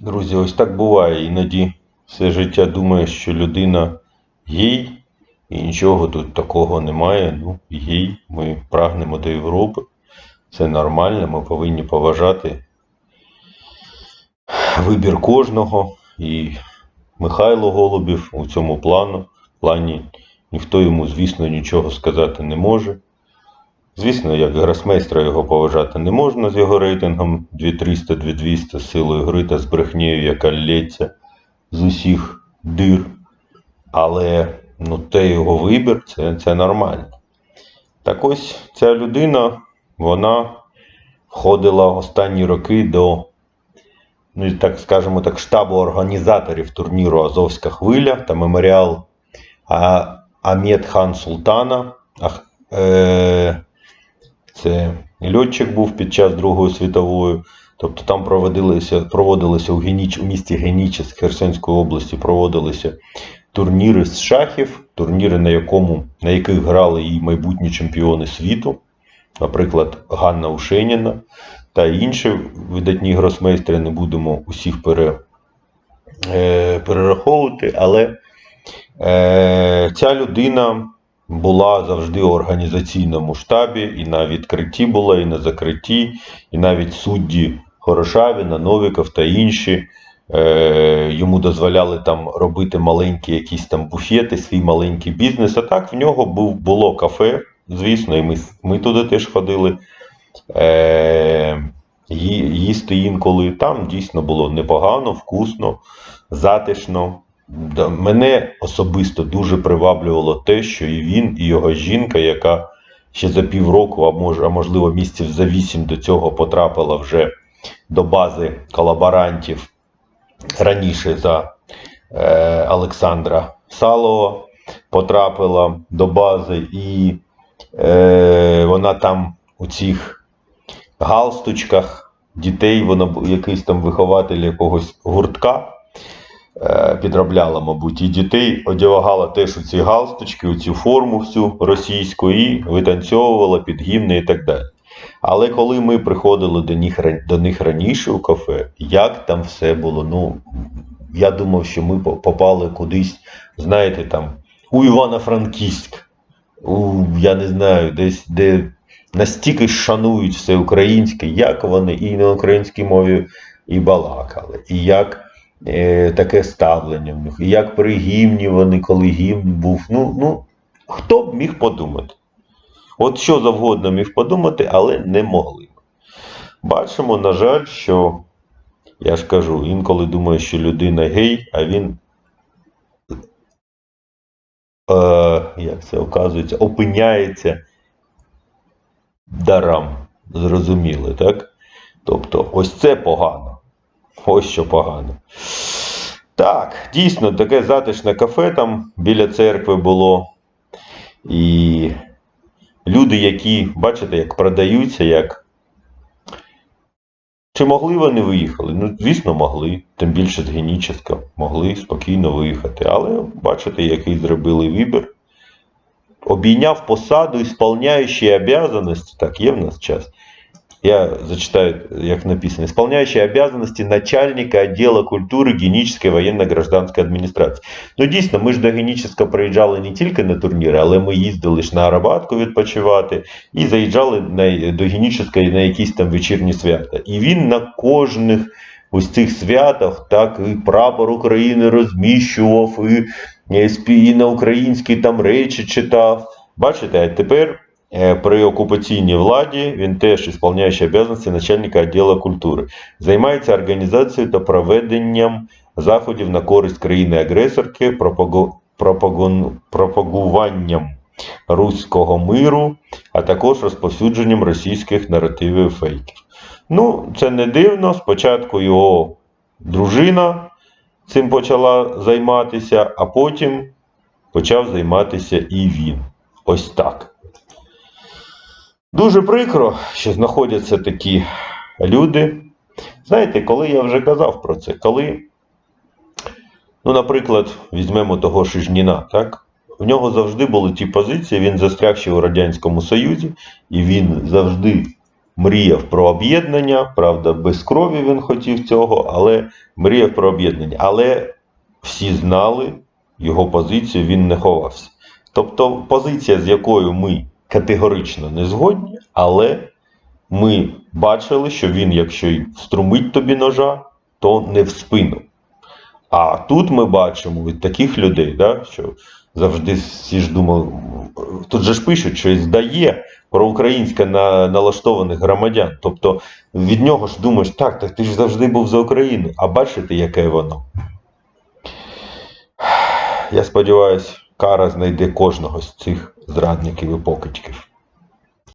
Друзі, ось так буває. Іноді все життя думає, що людина гей, і нічого тут такого немає. Ну, гей, ми прагнемо до Європи. Це нормально, ми повинні поважати вибір кожного. І Михайло Голубів у цьому плану, плані ніхто йому, звісно, нічого сказати не може. Звісно, як гросмейстра його поважати не можна з його рейтингом 2300-2200 з силою гри та з брехнею, яка лється з усіх дир. Але ну, те його вибір, це, це нормально. Так ось ця людина, вона входила останні роки до, ну так скажемо так, штабу організаторів турніру Азовська хвиля та меморіал А- Амєд Хан Султана. Ах- е- це льотчик був під час Другої світової. Тобто там проводилися, проводилися у, Геніч, у місті Генічес Херсонської області проводилися турніри з шахів, турніри, на, якому, на яких грали і майбутні чемпіони світу, наприклад, Ганна Ушеніна та інші видатні гросмейстри. Не будемо усіх пере, е, перераховувати, але е, ця людина була завжди у організаційному штабі, і на відкритті була, і на закритті, і навіть судді Хорошавіна, Новіков та інші. Е, йому дозволяли там робити маленькі якісь там буфети, свій маленький бізнес. А так в нього був, було кафе, звісно, і ми, ми туди теж ходили. Е, їсти інколи. Там дійсно було непогано, вкусно, затишно. Мене особисто дуже приваблювало те, що і він, і його жінка, яка ще за півроку, а а можливо місяців за вісім до цього потрапила вже до бази колаборантів раніше за е, Олександра Салова, потрапила до бази, і е, вона там у цих галстучках дітей, вона якийсь там вихователь якогось гуртка підробляла, мабуть, і дітей одягала теж у ці галстучки, у цю форму всю російську, і витанцьовувала під гімни і так далі. Але коли ми приходили до них, до них раніше у кафе, як там все було? Ну, я думав, що ми попали кудись, знаєте, там, у Івано-Франківськ, у, я не знаю, десь, де настільки шанують все українське, як вони і на українській мові і балакали, і як е, таке ставлення в них, як при гімні вони, коли гімн був. Ну, ну, хто б міг подумати? От що завгодно міг подумати, але не могли. Бачимо, на жаль, що я ж кажу, інколи думає, що людина гей, а він. Е, як це оказується, опиняється дарам. Зрозуміли, так? Тобто, ось це погано. Ось що погано. Так, дійсно, таке затишне кафе там біля церкви було. І люди, які, бачите, як продаються, як. Чи могли вони виїхали? Ну, звісно, могли. Тим більше з Геніческа могли спокійно виїхати. Але бачите, який зробили вибір. Обійняв посаду, исполняющий обязанности, так, є в нас час. Я зачитаю, як написано, исполняющий обязанности начальника отдела культури Генічеської воєнно-гражданської адміністрації. Ну, дійсно, ми ж до Геніческа приїжджали не тільки на турніри, але ми їздили на Арабатку відпочивати і заїжджали на, до Генічеської на якісь там вечірні свята. І він на кожних ось цих святах так і прапор України розміщував, і, і, на українській там речі читав. Бачите, а тепер при окупаційній владі він теж ісполняючий обов'язки начальника відділу культури. Займається організацією та проведенням заходів на користь країни-агресорки, пропагуванням руського миру, а також розповсюдженням російських наративів фейків. Ну, це не дивно. Спочатку його дружина цим почала займатися, а потім почав займатися і він. Ось так. Дуже прикро, що знаходяться такі люди. Знаєте, коли я вже казав про це, коли, ну, наприклад, візьмемо того Шижніна, так? В нього завжди були ті позиції, він застряг ще у Радянському Союзі, і він завжди мріяв про об'єднання. Правда, без крові він хотів цього, але мріяв про об'єднання. Але всі знали його позицію, він не ховався. Тобто позиція, з якою ми категорично не згодні, але ми бачили, що він, якщо й струмить тобі ножа, то не в спину. А тут ми бачимо від таких людей, да, що завжди всі ж думали, тут же ж пишуть, що здає проукраїнське на, налаштованих громадян. Тобто від нього ж думаєш, так, так ти ж завжди був за Україну, а бачите, яке воно. Я сподіваюся, кара знайде кожного з цих зрадників і покидьків.